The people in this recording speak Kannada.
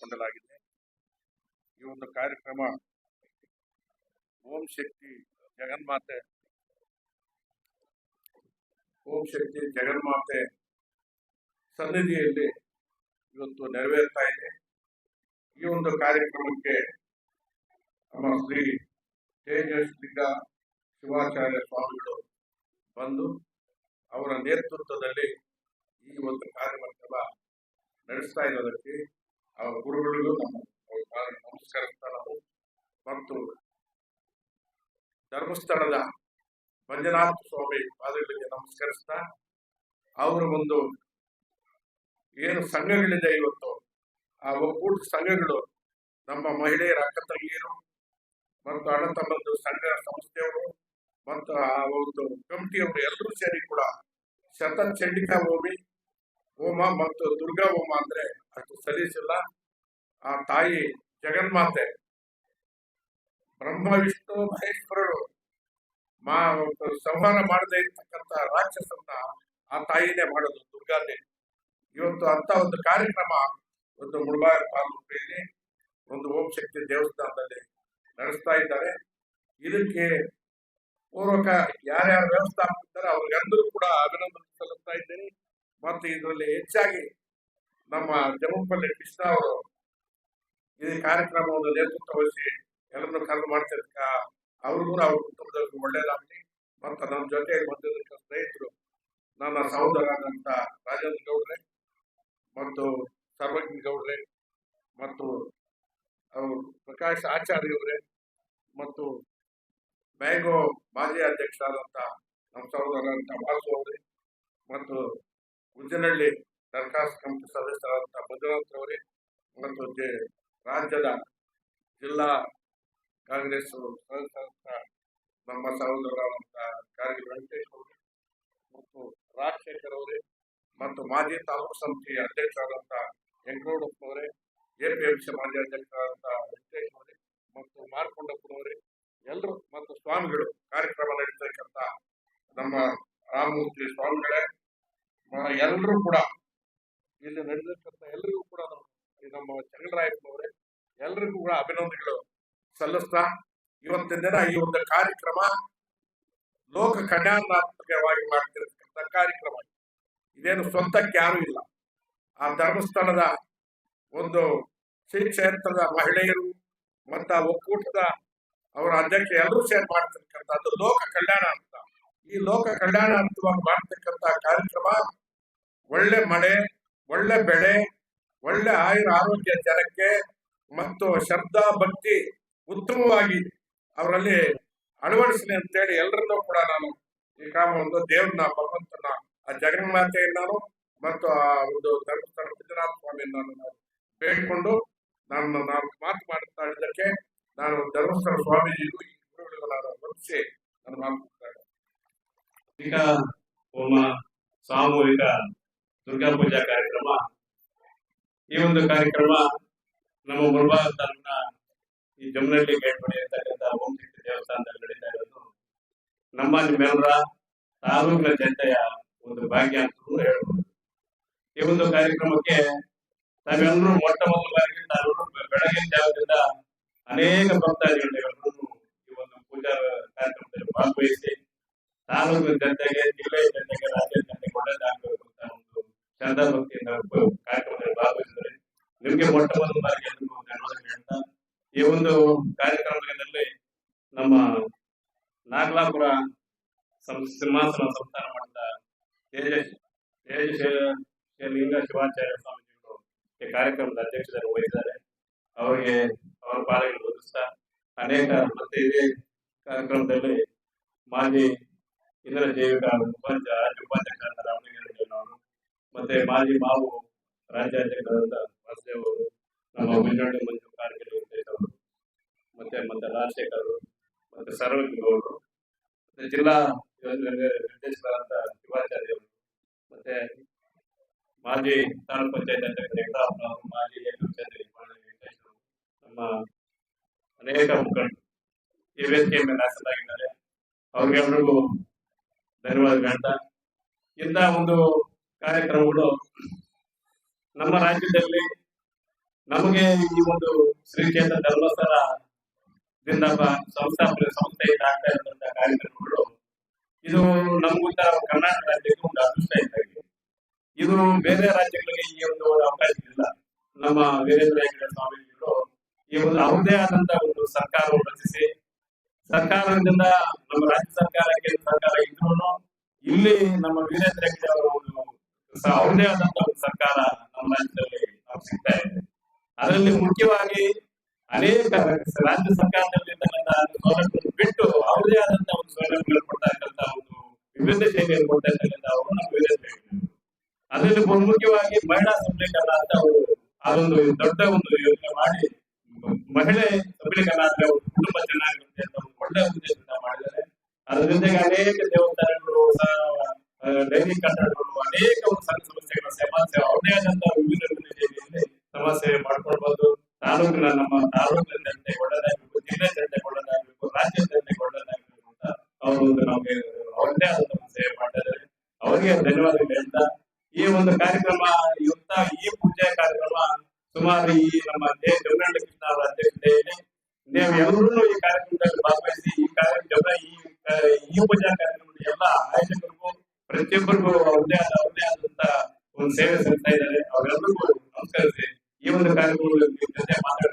ಹಮ್ಮಿಕೊಳ್ಳಲಾಗಿದೆ ಈ ಒಂದು ಕಾರ್ಯಕ್ರಮ ಓಂ ಶಕ್ತಿ ಜಗನ್ಮಾತೆ ಓಂ ಶಕ್ತಿ ಜಗನ್ಮಾತೆ ಸನ್ನಿಧಿಯಲ್ಲಿ ಇವತ್ತು ನೆರವೇರ್ತಾ ಇದೆ. ಈ ಒಂದು ಕಾರ್ಯಕ್ರಮಕ್ಕೆ ನಮ್ಮ ಶ್ರೀ ತೇಜಸ್ ಲಿಂಗ ಶಿವಾಚಾರ್ಯ ಸ್ವಾಮಿಗಳು ಬಂದು ಅವರ ನೇತೃತ್ವದಲ್ಲಿ ಈ ಒಂದು ಕಾರ್ಯಕ್ರಮ ನಡೆಸ್ತಾ ಇರೋದಕ್ಕೆ ಅವರ ಗುರುಗಳಿಗೂ ನಮ್ಮ ನಮಸ್ಕರಿಸ್ತಾ ನಾವು ಮತ್ತು ಧರ್ಮಸ್ಥಳದ ಮಂಜುನಾಥ ಸ್ವಾಮಿ ಪಾದಗಳಿಗೆ ನಮಸ್ಕರಿಸ್ತಾ ಅವರು ಒಂದು ಏನು ಸಂಘಗಳಿದೆ ಇವತ್ತು. ಆ ಒಕ್ಕೂಟ ಸಂಘಗಳು ನಮ್ಮ ಮಹಿಳೆಯರ ಅಕ್ಕ ತಂಗಿಯರು ಮತ್ತು ಅಣ್ಣ ಸಂಘ ಸಂಸ್ಥೆಯವರು ಮತ್ತು ಆ ಒಂದು ಕಮಿಟಿಯವರು ಎಲ್ಲರೂ ಸೇರಿ ಕೂಡ ಶತ ಚಂಡಿಕಾ ಹೋಮಿ ಹೋಮ ಮತ್ತು ದುರ್ಗಾ ಹೋಮ ಅಂದ್ರೆ ಅಷ್ಟು ಸಲೀಸಿಲ್ಲ ಆ ತಾಯಿ ಜಗನ್ಮಾತೆ ಬ್ರಹ್ಮ, ವಿಷ್ಣು, ಮಹೇಶ್ವರರು ಮಾ ಸಂಹಾರ ಮಾಡದೇ ಇರ್ತಕ್ಕಂಥ ರಾಕ್ಷಸನ್ನ ಆ ತಾಯಿನೇ ಮಾಡೋದು ದುರ್ಗಾದೇವಿ. ಇವತ್ತು ಅಂತ ಒಂದು ಕಾರ್ಯಕ್ರಮ ಒಂದು ಮುಳಬಾಗ ತಾಲೂಕಿನಲ್ಲಿ ಒಂದು ಓಂ ಶಕ್ತಿ ದೇವಸ್ಥಾನದಲ್ಲಿ ನಡೆಸ್ತಾ ಇದ್ದಾರೆ. ಇದಕ್ಕೆ ಪೂರ್ವಕ ಯಾರ್ಯಾರು ವ್ಯವಸ್ಥಾಪಕರಿದ್ದಾರೆ ಅವ್ರಿಗೆಲ್ಲರೂ ಕೂಡ ಅಭಿನಂದನೆ ಮತ್ತು ಇದರಲ್ಲಿ ಹೆಚ್ಚಾಗಿ ನಮ್ಮ ಜಮ್ಮಪಲ್ಲಿ ಕೃಷ್ಣ ಅವರು ಈ ಕಾರ್ಯಕ್ರಮವನ್ನು ನೇತೃತ್ವ ವಹಿಸಿ ಎಲ್ಲರನ್ನು ಕರೆದು ಮಾಡ್ತಿರ್ಕ ಅವ್ರಿಗೂ ಅವ್ರ ಕುಟುಂಬದವ್ರಿಗೂ ಒಳ್ಳೇದಾಗಲಿ. ಮತ್ತು ನಮ್ಮ ಜೊತೆ ಬಂದಿದ್ದಕ್ಕೆ ಸ್ನೇಹಿತರು ನನ್ನ ಸಹೋದರರಾದಂಥ ರಾಜೇಂದ್ರ ಗೌಡ್ರೆ ಮತ್ತು ಸರ್ವಜ್ಞ ಗೌಡ್ರೆ ಮತ್ತು ಪ್ರಕಾಶ್ ಆಚಾರ್ಯ ಅವರೇ ಮತ್ತು ಮ್ಯಾಂಗೋ ಮಾಜಿ ಅಧ್ಯಕ್ಷರಾದಂಥ ನಮ್ಮ ಸಹೋದರ ವಾಸು ಅವರೇ ಮತ್ತು ಉಜ್ಜನಹಳ್ಳಿ ಸರ್ಕಾರ ಕಮಿಟಿ ಸದಸ್ಯರಾದಂಥ ಭದ್ರನಾಥ್ ಅವರೇ ಮತ್ತು ರಾಜ್ಯದ ಜಿಲ್ಲಾ ಕಾಂಗ್ರೆಸ್ ಸದಸ್ಯರಾದಂಥ ನಮ್ಮ ಸಹೋದರರಾದಂಥ ಕಾರ್ಗಿಲ್ ವೆಂಕಟೇಶ್ ಅವರು ಮತ್ತು ರಾಜಶೇಖರ್ ಅವರೇ ಮತ್ತು ಮಾಜಿ ತಾಲೂಕು ಸಮಿತಿ ಅಧ್ಯಕ್ಷರಾದಂಥ ಅವರೇ ಸಿ ಮಾಜಿ ಅಧ್ಯಕ್ಷರಾದಂಥ ವೆಂಕಟೇಶ್ ಅವರೇ ಮತ್ತು ಮಾರ್ಕೊಂಡಪ್ಪನವರೇ ಎಲ್ಲರೂ ಮತ್ತು ಸ್ವಾಮಿಗಳು ಕಾರ್ಯಕ್ರಮ ನಡೀತಕ್ಕಂಥ ನಮ್ಮ ರಾಮಮೂರ್ತಿ ಸ್ವಾಮಿಗಳೇ ಎಲ್ಲರೂ ಕೂಡ ಇಲ್ಲಿ ನಡೆದಿರ್ತಕ್ಕಂಥ ಎಲ್ಲರಿಗೂ ಕೂಡ ನಮ್ಮ ಚಂದ್ರರಾಯಪ್ಪನವರೇ ಎಲ್ಲರಿಗೂ ಕೂಡ ಅಭಿನಂದನೆಗಳು ಸಲ್ಲಿಸ್ತಾ ಇವತ್ತಿನ ದಿನ ಈ ಒಂದು ಕಾರ್ಯಕ್ರಮ ಲೋಕ ಕಲ್ಯಾಣಾತ್ಮಕವಾಗಿ ಮಾಡ್ತಿರ್ತಕ್ಕಂಥ ಕಾರ್ಯಕ್ರಮ. ಇದೇನು ಸ್ವಂತಕ್ಕೆ ಯಾರು ಇಲ್ಲ. ಆ ಧರ್ಮಸ್ಥಳದ ಒಂದು ಶ್ರೀ ಕ್ಷೇತ್ರದ ಮಹಿಳೆಯರು ಮತ್ತು ಒಕ್ಕೂಟದ ಅವರ ಅಧ್ಯಕ್ಷ ಎಲ್ಲರೂ ಸೇರಿ ಮಾಡ್ತಿರ್ತಕ್ಕಂಥದ್ದು ಲೋಕ ಕಲ್ಯಾಣ ಅಂತ ಈ ಲೋಕ ಕಲ್ಯಾಣ ಅಂತವಾಗಿ ಮಾಡ್ತಕ್ಕಂಥ ಕಾರ್ಯಕ್ರಮ ಒಳ್ಳೆ ಮಳೆ, ಒಳ್ಳೆ ಬೆಳೆ, ಒಳ್ಳೆ ಆಯುರ ಆರೋಗ್ಯ ಜನಕ್ಕೆ ಮತ್ತು ಶ್ರದ್ಧಾ ಭಕ್ತಿ ಉತ್ತಮವಾಗಿ ಅವರಲ್ಲಿ ಅಳವಡಿಸಲಿ ಅಂತೇಳಿ ಎಲ್ಲರನ್ನೂ ಕೂಡ ನಾನು ಈ ಒಂದು ದೇವ್ರನ್ನ, ಭಗವಂತನ, ಆ ಜಗನ್ಮಾತೆಯನ್ನು ನಾನು ಮತ್ತು ಆ ಒಂದು ಧರ್ಮಸ್ಥಳ ಮಂಜುನಾಥ ಸ್ವಾಮಿಯನ್ನು ನಾನು ಬೇಡಿಕೊಂಡು ನಾನು ನಾನು ಮಾತು ಮಾಡುತ್ತಾ ಇದ್ದಕ್ಕೆ ನಾನು ಧರ್ಮಸ್ಥಳ ಸ್ವಾಮೀಜಿಗೂ ಈ ಗುರುಗಳಿಗೂ ನಾನು ವಂದಿಸಿ ಮಾತು ಈಗ ಹೋಮ ಸಾಮೂಹಿಕ ದುರ್ಗಾ ಪೂಜಾ ಕಾರ್ಯಕ್ರಮ. ಈ ಒಂದು ಕಾರ್ಯಕ್ರಮ ನಮ್ಮ ಮುಳಬಾಗ ತಾಲೂಕಿನ ಈ ಜಮ್ನಹಳ್ಳಿ ಗೇಟ್ ಇರ್ತಕ್ಕಂಥ ಓಂ ದೇವಸ್ಥಾನದಲ್ಲಿ ನಡೀತಾ ಇರೋದು ನಮ್ಮ ನಿಮ್ಮೆಲ್ಲರ ತಾಲೂಕಿನ ಜನತೆಯ ಒಂದು ಭಾಗ್ಯ ಅಂತ ಹೇಳ್ಬೋದು. ಈ ಒಂದು ಕಾರ್ಯಕ್ರಮಕ್ಕೆ ನಾವೆಲ್ಲರೂ ಮೊಟ್ಟ ಮೊದಲ ಬಾರಿಗೆ ತಾಲೂಕು ಬೆಳಗಿನ ಜಾಗದಿಂದ ಅನೇಕ ಭಕ್ತಾದಿಗಳು ಈ ಒಂದು ಪೂಜಾ ಕಾರ್ಯಕ್ರಮದಲ್ಲಿ ಭಾಗವಹಿಸಿ ತಾಲೂಕಿನ ಜನತೆಗೆ, ಜಿಲ್ಲೆಯ ಜನತೆಗೆ ಶ್ರದ್ಧಾ ಭಕ್ತಿಯಿಂದ ಕಾರ್ಯಕ್ರಮದಲ್ಲಿ ಭಾಗವಹಿಸಿದರೆ ನಿಮಗೆ ಮೊಟ್ಟ ಮೊದಲ ಬಾರಿಗೆ ಎಲ್ರಿಗೂ ಧನ್ಯವಾದ ಹೇಳ್ತಾ ಈ ಒಂದು ಕಾರ್ಯಕ್ರಮದಲ್ಲಿ ನಮ್ಮ ನಾಗಲಾಪುರ ಸಿಂಹಾಸನ ಸಂಸ್ಥಾನ ಮಾಡಿದ ತೇಜಸ್ ತೇಜಸ್ ಲಿಂಗ ಶಿವಾಚಾರ್ಯ ಸ್ವಾಮೀಜಿಗಳು ಈ ಕಾರ್ಯಕ್ರಮದ ಅಧ್ಯಕ್ಷತೆ ವಹಿಸಿದ್ದಾರೆ. ಅವರಿಗೆ ಅವರ ಪಾಲನೆ ಒದಗಿಸ್ತಾ ಅನೇಕ ಮತ್ತೆ ಇದೇ ಕಾರ್ಯಕ್ರಮದಲ್ಲಿ ಮಾಜಿ ಇಂದ್ರ ಜೈವಿಕ ಉಪಾಧ್ಯ, ರಾಜ್ಯ ಉಪಾಧ್ಯಕ್ಷರಾದ ಅವರು ಮತ್ತೆ ಮಾಜಿ ಮಾವು ರಾಜ್ಯಾಧ್ಯಕ್ಷರಾದ ವಾಸುದೇವ್ ಅವರು ನಮ್ಮ ಮುನ್ನಡೆ ಮಂಜು ಕಾರ್ಗಿಲ್ ಅವರು ಮತ್ತೆ ಮತ್ತೆ ರಾಜಶೇಖರ್ ಅವರು ಮತ್ತೆ ಸರ್ವಜ್ಞ ಗೌಡರು ಮತ್ತೆ ಜಿಲ್ಲಾ ನಿರ್ದೇಶಕರಾದ ಶಿವಾಚಾರ್ಯ ಅವರು ಮತ್ತೆ ಮಾಜಿ ತಾಲೂಕು ಪಂಚಾಯತ್ ಅಧ್ಯಕ್ಷ ವೆಂಕಟಪ್ಪ ಅವರು ಮಾಜಿ ವೆಂಕಟೇಶ್ ನಮ್ಮ ಅನೇಕ ಮುಖಂಡರು ಈ ವೇದಿಕೆ ಮೇಲೆ ಹಾಸನಾಗಿದ್ದಾರೆ ಅವ್ರಿಗೆಲ್ರಿಗೂ ಧನ್ಯವಾದ ಹೇಳ್ತಾ ಇಂಥ ಒಂದು ಕಾರ್ಯಕ್ರಮಗಳು ನಮ್ಮ ರಾಜ್ಯದಲ್ಲಿ ನಮಗೆ ಈ ಒಂದು ಶ್ರೀಕ್ಷೇತ್ರ ಧರ್ಮಸ್ಥಳ ಸಂಸ್ಥೆ ಸಂಸ್ಥೆಯಿಂದ ಆಗ್ತಾ ಇರುವಂತಹ ಕಾರ್ಯಕ್ರಮಗಳು. ಇದು ನಮಗುತ್ತ ಕರ್ನಾಟಕ ರಾಜ್ಯಕ್ಕೆ ಒಂದು ಅದೃಷ್ಟ ಇದ್ದಾಗಿದೆ ಇದು ಬೇರೆ ರಾಜ್ಯಗಳಿಗೆ ಈ ಒಂದು ಅವಕಾಶ ಇಲ್ಲ. ನಮ್ಮ ವೀರೇಂದ್ರ ಸ್ವಾಮೀಜಿಗಳು ಈ ಒಂದು ಅವ್ರದೇ ಆದಂತ ಒಂದು ಸರ್ಕಾರ ರಚಿಸಿ, ಸರ್ಕಾರದಿಂದ ನಮ್ಮ ರಾಜ್ಯ ಸರ್ಕಾರ ಕೇಂದ್ರ ಸರ್ಕಾರ ಇದ್ರು ಇಲ್ಲಿ ನಮ್ಮ ವೀರೇಂದ್ರ ಹೆಗ್ಗಡೆ ಒಂದು ಸ- ಅವ್ರದೇ ಆದಂತ ಒಂದು ಸರ್ಕಾರ ನಮ್ಮ ರಾಜ್ಯದಲ್ಲಿ ನಾವು ಸಿಗ್ತಾ ಇದೆ ಅದರಲ್ಲಿ ಮುಖ್ಯವಾಗಿ ಅನೇಕ ರಾಜ್ಯ ಸರ್ಕಾರದಲ್ಲಿ ಸೌಲಭ್ಯಗಳನ್ನು ಬಿಟ್ಟು ಅವರದೇ ಆದಂತಹ ಒಂದು ಸೌಲಭ್ಯಗಳು ಕೊಡ್ತಾ ಇರ್ತಕ್ಕಂಥ ಒಂದು ವಿವಿಧ ಸೇವೆಯನ್ನು ಕೊಡ್ತಾ ಇರ್ತಕ್ಕಂಥ ಅವರು ವೀರೇಂದ್ರ ಹೆಗ್ಗಡೆ. ಅದರಲ್ಲಿ ಮುಖ್ಯವಾಗಿ ಮಹಿಳಾ ಸಬಲೀಕರಣ ಅಂತ ಅವರು ಅದೊಂದು ದೊಡ್ಡ ಒಂದು ಯೋಜನೆ ಮಾಡಿ ಮಹಿಳೆ ಸಬಲೀಕರಣ ಅಂದ್ರೆ ಅವರು ಕುಟುಂಬ ಚೆನ್ನಾಗಿರುತ್ತೆ ಅಂತ ಒಂದು ಒಳ್ಳೆ ಉದ್ದೇಶದಿಂದ ಮಾಡಿದ್ದಾರೆ ಅದರಿಂದ ಜೊತೆಗೆ ಅನೇಕ ದೇವಸ್ಥಾನಗಳು ಸ- ಆ, ನಮ್ಮ ತಾಲೂಕಿನ ಜನತೆ ಒಳ್ಳೆದಾಗಬೇಕು ಜಿಲ್ಲೆ ಜನತೆ ಒಳ್ಳೆದಾಗಬೇಕು ರಾಜ್ಯ ಒಳ್ಳೆದಾಗಬೇಕು ಅಂತ ಅವರು ನಮಗೆ ಅವರದೇ ಒಂದು ಸೇವೆ ಮಾಡಿದ್ದಾರೆ. ಅವರಿಗೆ ಧನ್ಯವಾದ ಹೇಳ್ತಾ, ಈ ಒಂದು ಕಾರ್ಯಕ್ರಮ ಇವತ್ತ ಈ ಪೂಜೆ ಕಾರ್ಯಕ್ರಮ ಸುಮಾರು ಈ ನಮ್ಮ ದೇ ಜಗನ್ನಾಥ ಕೃಷ್ಣ ಅವರ ಅಧ್ಯಕ್ಷತೆಯಲ್ಲಿ ನೀವು ಎಲ್ಲರೂ ಈ ಕಾರ್ಯಕ್ರಮದಲ್ಲಿ ಭಾಗವಹಿಸಿ, ಈ ಕಾರ್ಯಕ್ರಮ ಈ ಪೂಜಾ ಕಾರ್ಯಕ್ರಮದ ಎಲ್ಲ ಆಯೋಜಕರಿಗೂ ಪ್ರತಿಯೊಬ್ಬರಿಗೂ ಅವ್ರದೇ ಆದ ಅವ್ರದೇ ಆದಂತ ಒಂದು ಸೇವೆ ಸಲ್ಲಿಸ್ತಾ ಇದ್ದಾರೆ. ಅವರೆಲ್ಲರಿಗೂ ನಮಸ್ಕರಿಸಿ. ಒಂದು ಕಾರ್ಯಕ್ರಮದಲ್ಲಿ ನಿಮ್ ಜೊತೆ ಮಾತಾಡ